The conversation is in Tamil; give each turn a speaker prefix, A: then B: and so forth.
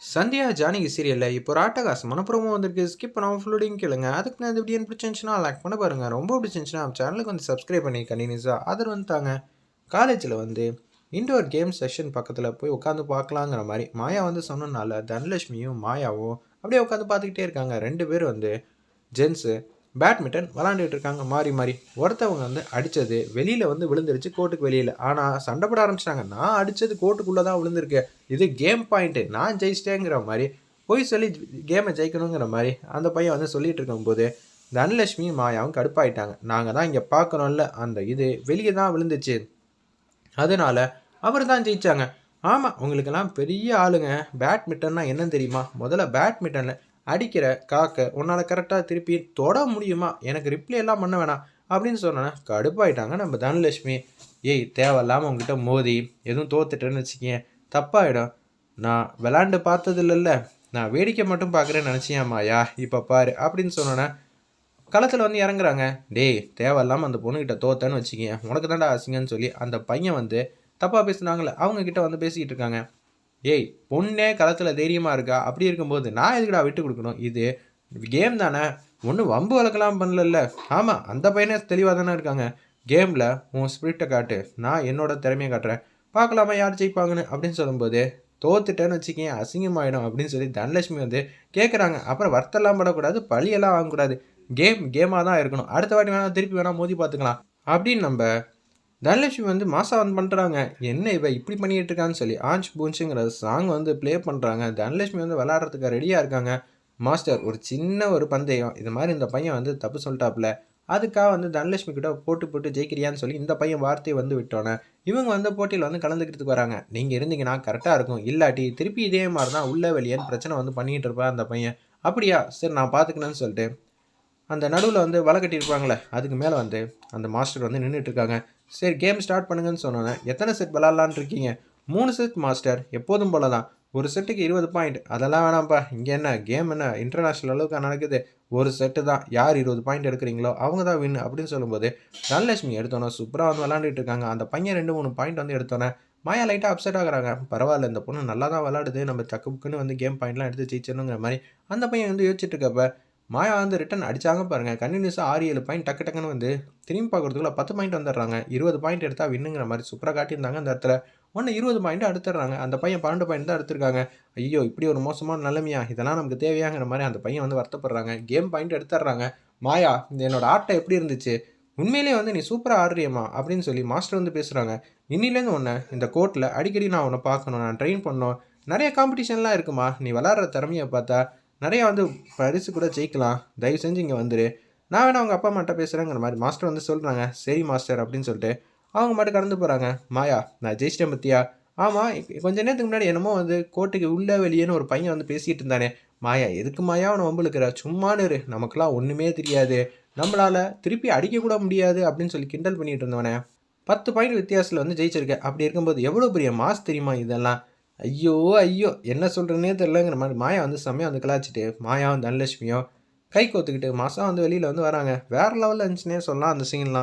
A: சந்தியா ஜானகி சீரியலில் இப்போ ஒரு ஆட்டகாசமான ப்ரோமோ வந்திருக்கு. ஸ்கிப் பண்ணாமல் ஃபுல்லோடையும் கேளுங்க. அதுக்கு நான் இந்த வீடியோ பிடிச்சிருந்துச்சுன்னா லைக் பண்ண பாருங்கள் ரொம்ப பிடிச்சிருந்துச்சுன்னா சேனலுக்கு வந்து சப்ஸ்கிரைப் பண்ணி கண்டினியூஸாக ஆதரவு வந்துட்டாங்க காலேஜில் வந்து இன்டோர் கேம் செஷன் பக்கத்தில் போய் உட்காந்து பார்க்கலாங்கிற மாதிரி மாயா வந்து சொன்னனால தனலட்சுமியும் மாயாவும் அப்படியே உட்காந்து பார்த்துக்கிட்டே இருக்காங்க. ரெண்டு பேர் வந்து ஜென்ஸு பேட்மிண்டன் விளாண்டுட்டு இருக்காங்க மாறி மாறி. ஒருத்தவங்க வந்து அடித்தது வெளியில் வந்து விழுந்துருச்சு கோர்ட்டுக்கு வெளியில். ஆனால் சண்டை போட ஆரம்பிச்சிட்டாங்க. நான் அடித்தது கோர்ட்டுக்குள்ளே தான் விழுந்திருக்கு. இது கேம் பாயிண்ட்டு நான் ஜெயிச்சிட்டேங்கிற மாதிரி போய் சொல்லி கேமை ஜெயிக்கணுங்கிற மாதிரி அந்த பையன் வந்து சொல்லிட்டு இருக்கும்போது தனலட்சுமி மாயாவும் கடுப்பாயிட்டாங்க. நாங்கள் தான் இங்கே பார்க்குறோம்ல அந்த இது வெளியே தான் விழுந்துச்சு. அதனால் அவர் தான் ஜெயிச்சாங்க. ஆமாம் உங்களுக்கெல்லாம் பெரிய ஆளுங்க. பேட்மிண்டன்னா என்னன்னு தெரியுமா? முதல்ல பேட்மிண்டனில் அடிக்கிற காக்க உன்னால் கரெக்டாக திருப்பி தொட முடியுமா? எனக்கு ரிப்ளை எல்லாம் பண்ண வேணாம். அப்படின்னு சொன்னோன்னே கடுப்பாயிட்டாங்க நம்ம தனலட்சுமி. ஏய் தேவையில்லாமல் உங்ககிட்ட மோதி எதுவும் தோத்துட்டேன்னு வச்சுக்கேன் தப்பாயிடும். நான் விளாண்டு பார்த்தது இல்லைல்ல நான் வேடிக்கை மட்டும் பார்க்குறேன்னு நினச்சியாமாயா இப்போ பாரு. அப்படின்னு சொன்னோன்னே களத்தில் வந்து இறங்குறாங்க. டேய் தேவையில்லாமல் அந்த பொண்ணுக்கிட்ட தோத்தேன்னு வச்சுக்கேன் உனக்கு தான்டா அசிங்கன்னு சொல்லி அந்த பையன் வந்து தப்பாக பேசுனாங்களே அவங்கக்கிட்ட வந்து பேசிக்கிட்டு இருக்காங்க. ஏய் பொண்ணே களத்தில் தைரியமாக இருக்கா? அப்படி இருக்கும்போது நான் எதுக்குடா விட்டு கொடுக்கணும்? இது கேம் தானே. ஒன்றும் வம்பு வளர்க்கலாம் பண்ணல ஆமாம் அந்த பையனே தெளிவாக தானே இருக்காங்க. கேமில் உன் ஸ்பிரிட்டை காட்டு. நான் என்னோட திறமையை காட்டுறேன். பார்க்கலாமா யார் ஜெயிப்பாங்கன்னு? அப்படின்னு சொல்லும்போது தோத்துட்டேன்னு வச்சுக்கேன் அசிங்கமாயிடும் அப்படின்னு சொல்லி தனலட்சுமி வந்து கேட்குறாங்க அப்புறம் வருத்தெல்லாம் படக்கூடாது பழியெல்லாம் வாங்கக்கூடாது. கேம் கேமாக தான் இருக்கணும். அடுத்த வாட்டி வேணால் திருப்பி வேணால் மோதி பார்த்துக்கலாம். அப்படின்னு நம்ம தனலட்சுமி வந்து மாசா வந்து பண்ணுறாங்க என்ன இவ இப்படி பண்ணிட்டு இருக்கான்னு சொல்லி ஆஞ்ச் பூஞ்சுங்கிற சாங் வந்து ப்ளே பண்ணுறாங்க தனலட்சுமி வந்து விளாட்றதுக்கு ரெடியாக இருக்காங்க. மாஸ்டர் ஒரு சின்ன ஒரு பந்தயம். இது மாதிரி இந்த பையன் வந்து தப்பு சொல்லிட்டாப்புல. அதுக்காக வந்து தனலட்சுமி கிட்ட போட்டு போட்டு ஜெயிக்கிறியான்னு சொல்லி இந்த பையன் வார்த்தையை வந்து விட்டோன்னே இவங்க வந்து போட்டியில் வந்து கலந்துக்கிறதுக்கு வராங்க. நீங்கள் இருந்தீங்கன்னா கரெக்டாக இருக்கும். இல்லாட்டி திருப்பி இதே மாதிரி தான் உள்ள வெளியேன்னு பிரச்சனை வந்து பண்ணிகிட்டு இருப்பா அந்த பையன். அப்படியா? சரி நான் பார்த்துக்கணும்னு சொல்லிட்டு. அந்த நடுவில் வந்து வலை கட்டியிருப்பாங்களே அதுக்கு மேலே வந்து அந்த மாஸ்டர் வந்து நின்றுட்டு இருக்காங்க சரி கேம் ஸ்டார்ட் பண்ணுங்கன்னு சொன்னோன்னே எத்தனை செட் விளாட்லான்னு இருக்கீங்க? மூணு செட் மாஸ்டர் எப்போதும் போல தான் ஒரு செட்டுக்கு இருபது பாயிண்ட் அதெல்லாம் வேணாம்ப்பா. இங்கே என்ன கேம் என்ன இன்டர்நேஷ்னல் அளவுக்கு நடக்குது? ஒரு செட்டு தான். யார் இருபது பாயிண்ட் எடுக்கிறீங்களோ அவங்க தான் வின் அப்படின்னு சொல்லும்போது தனலட்சுமி எடுத்தோன்னே சூப்பராக வந்து விளாண்டுட்டு இருக்காங்க. அந்த பையன் ரெண்டு மூணு பாயிண்ட் வந்து எடுத்தோன்னே மாயா லைட்டாக அப்செட் ஆகுறாங்க. பரவாயில்ல இந்த பொண்ணு நல்லா தான் விளாடுது. நம்ம தக்கு புக்குன்னு வந்து கேம் பாயிண்ட்லாம் எடுத்து ஜெயிச்சிடணுங்கிற மாதிரி அந்த பையன் வந்து யோசிச்சுட்டு இருக்கப்ப மாயா வந்து ரிட்டன் அடிச்சாங்க பாருங்க. கண்டினியூஸாக ஆறு ஏழு பாயிண்ட் டக்கு டக்குன்னு வந்து திரும்பி பார்க்குறதுக்குள்ள பத்து பாயிண்ட் வந்துடுறாங்க. இருபது பாயிண்ட் எடுத்தால் வின்னுங்கிற மாதிரி சூப்பராக காட்டியிருந்தாங்க அந்த இடத்துல. ஒன்று இருபது பாயிண்ட் எடுத்துடுறாங்க அந்த பையன் பன்னெண்டு பாயிண்ட் தான் எடுத்திருக்காங்க. ஐயோ இப்படி ஒரு மோசமான நிலைமையா? இதெல்லாம் நமக்கு தேவையாங்கிற மாதிரி அந்த பையன் வந்து வருத்தப்படுறாங்க. கேம் பாயிண்ட் எடுத்துடுறாங்க. மாயா இந்த என்னோட ஆட்டம் எப்படி இருந்துச்சு? உண்மையிலேயே வந்து நீ சூப்பராக ஆடுறியம்மா அப்படின்னு சொல்லி மாஸ்டர் வந்து பேசுகிறாங்க இன்னிலேருந்து ஒன்று இந்த கோர்ட்டில் அடிக்கடி நான் உன்னை பார்க்கணும். நான் ட்ரெயின் பண்ணணும் நிறைய காம்படிஷன்லாம் இருக்குமா? நீ விளாட்ற திறமையை பார்த்தா நிறையா வந்து பரிசு கூட ஜெயிக்கலாம். தயவு செஞ்சு இங்கே வந்துரு. நான் வேணா அவங்க அப்பா அம்மாட்ட பேசுகிறேங்கிற மாதிரி மாஸ்டர் வந்து சொல்கிறாங்க சரி மாஸ்டர் அப்படின்னு சொல்லிட்டு அவங்க மட்டும் கடந்து போகிறாங்க மாயா நான் ஜெயிச்சிட்டேன் பத்தியா? ஆமாம் கொஞ்ச நேரத்துக்கு முன்னாடி என்னமோ வந்து கோட்டுக்கு உள்ளே வெளியேன்னு ஒரு பையன் வந்து பேசிகிட்டு இருந்தானே. மாயா எதுக்கு மாயா அவனை வம்புழுக்கிற? சும்மானு இரு. நமக்கெல்லாம் ஒன்றுமே தெரியாது. நம்மளால் திருப்பி அடிக்கக்கூட முடியாது அப்படின்னு சொல்லி கிண்டல் பண்ணிகிட்டு இருந்தவனே. பத்து பாயிண்ட் வித்தியாசத்தில் வந்து ஜெயிச்சிருக்கேன் அப்படி இருக்கும்போது எவ்வளோ பெரிய மாஸ் தெரியுமா இதெல்லாம்? ஐயோ ஐயோ என்ன சொல்கிறேனே தெரிலங்கிற மாதிரி மாயா வந்து செம்மையாக வந்து கலாச்சிட்டு வந்து அனலெட்சுமியோ கை கோத்துக்கிட்டு மாதம் வந்து வெளியில் வந்து வராங்க. வேறு லெவலில் இருந்துச்சுன்னே சொல்லலாம் அந்த சீன்லாம்